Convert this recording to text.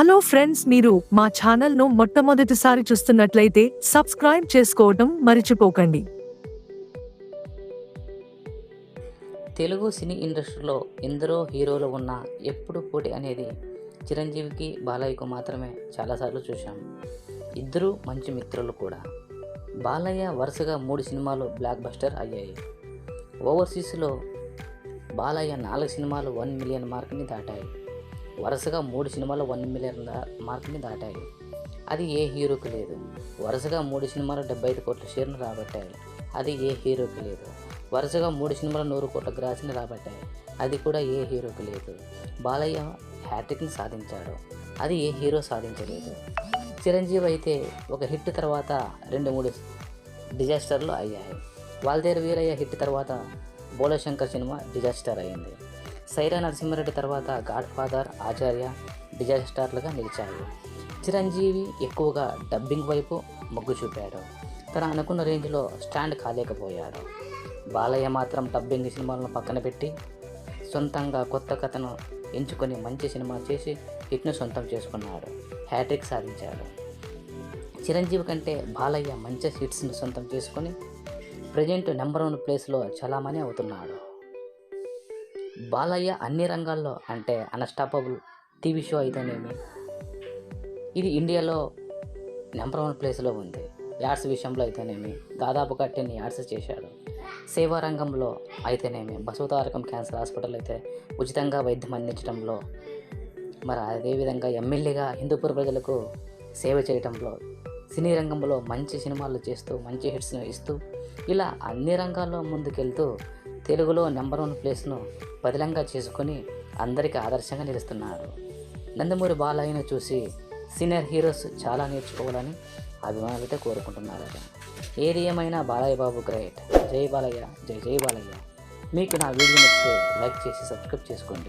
Hello friends మీరు మా ఛానల్ను మొట్టమొదటిసారి చూస్తున్నట్లయితే సబ్స్క్రైబ్ చేసుకోవటం మర్చిపోకండి. తెలుగు సినీ ఇండస్ట్రీలో ఎందరో హీరోలు ఉన్న ఎప్పుడు పోటీ అనేది చిరంజీవికి బాలయ్యకు మాత్రమే చాలాసార్లు చూశాం. ఇద్దరూ మంచి మిత్రులు కూడా. బాలయ్య వరుసగా మూడు సినిమాలు బ్లాక్ బస్టర్ అయ్యాయి. ఓవర్సీస్లో బాలయ్య నాలుగు సినిమాలు వన్ మిలియన్ మార్క్ని దాటాయి. వరుసగా మూడు సినిమాలు వన్ మిలియన్ దా- మార్క్ని దాటాయి. అది ఏ హీరోకి లేదు. వరుసగా మూడు సినిమాలు డెబ్బై ఐదు కోట్ల షేర్ను రాబట్టాయి. అది ఏ హీరోకి లేదు. వరుసగా మూడు సినిమాలు నూరు కోట్ల గ్రాస్ని రాబట్టాయి. అది కూడా ఏ హీరోకి లేదు. బాలయ్య హ్యాట్రిక్ని సాధించాడు. అది ఏ హీరో సాధించలేదు. చిరంజీవి అయితే ఒక హిట్ తర్వాత రెండు మూడు డిజాస్టర్లు అయ్యాయి. వాల్తేరు వీరయ్య హిట్ తర్వాత బోలశంకర్ సినిమా డిజాస్టర్ అయింది. సైరా నరసింహారెడ్డి తర్వాత గాడ్ ఫాదర్ ఆచార్య డిజాస్టర్లుగా నిలిచారు. చిరంజీవి ఎక్కువగా డబ్బింగ్ వైపు మొగ్గు చూపాడు తన అనుకున్న రేంజ్లో స్టాండ్ కాలేకపోయాడు. బాలయ్య మాత్రం డబ్బింగ్ సినిమాలను పక్కన పెట్టి సొంతంగా కొత్త కథను ఎంచుకొని మంచి సినిమా చేసి హిట్ను సొంతం చేసుకున్నాడు. హ్యాట్రిక్ సాధించాడు. చిరంజీవి కంటే బాలయ్య మంచి హిట్స్ను సొంతం చేసుకొని ప్రజెంట్ నెంబర్ వన్ ప్లేస్లో చలామణి అవుతున్నాడు. బాలయ్య అన్ని రంగాల్లో అంటే అన్స్టాపబుల్ టీవీ షో అయితేనేమి. ఇది ఇండియాలో నెంబర్ వన్ ప్లేస్లో ఉంది. యాడ్స్ విషయంలో అయితేనేమి. దాదాపుగా టెన్ యాడ్స్ చేశాడు. సేవా రంగంలో అయితేనేమి. బసవతారకం క్యాన్సర్ హాస్పిటల్ అయితే ఉచితంగా వైద్యం అందించడంలో మరి అదేవిధంగా ఎమ్మెల్యేగా హిందూపూర్ ప్రజలకు సేవ చేయడంలో సినీ రంగంలో మంచి సినిమాలు చేస్తూ మంచి హిట్స్ను ఇస్తూ ఇలా అన్ని రంగాల్లో ముందుకెళ్తూ తెలుగులో నెంబర్ వన్ ప్లేస్ను పదిలంగా చేసుకొని అందరికీ ఆదర్శంగా నిలుస్తున్నాడు నందమూరి బాలయ్యను చూసి సీనియర్ హీరోస్ చాలా నేర్చుకోవాలని అభిమానులతో కోరుకుంటున్నారట ఏది ఏమైనా బాలయ్య బాబు గ్రేట్ జై బాలయ్య జై జై బాలయ్య. మీకు నా వీడియో నచ్చితే లైక్ చేసి సబ్స్క్రైబ్ చేసుకోండి.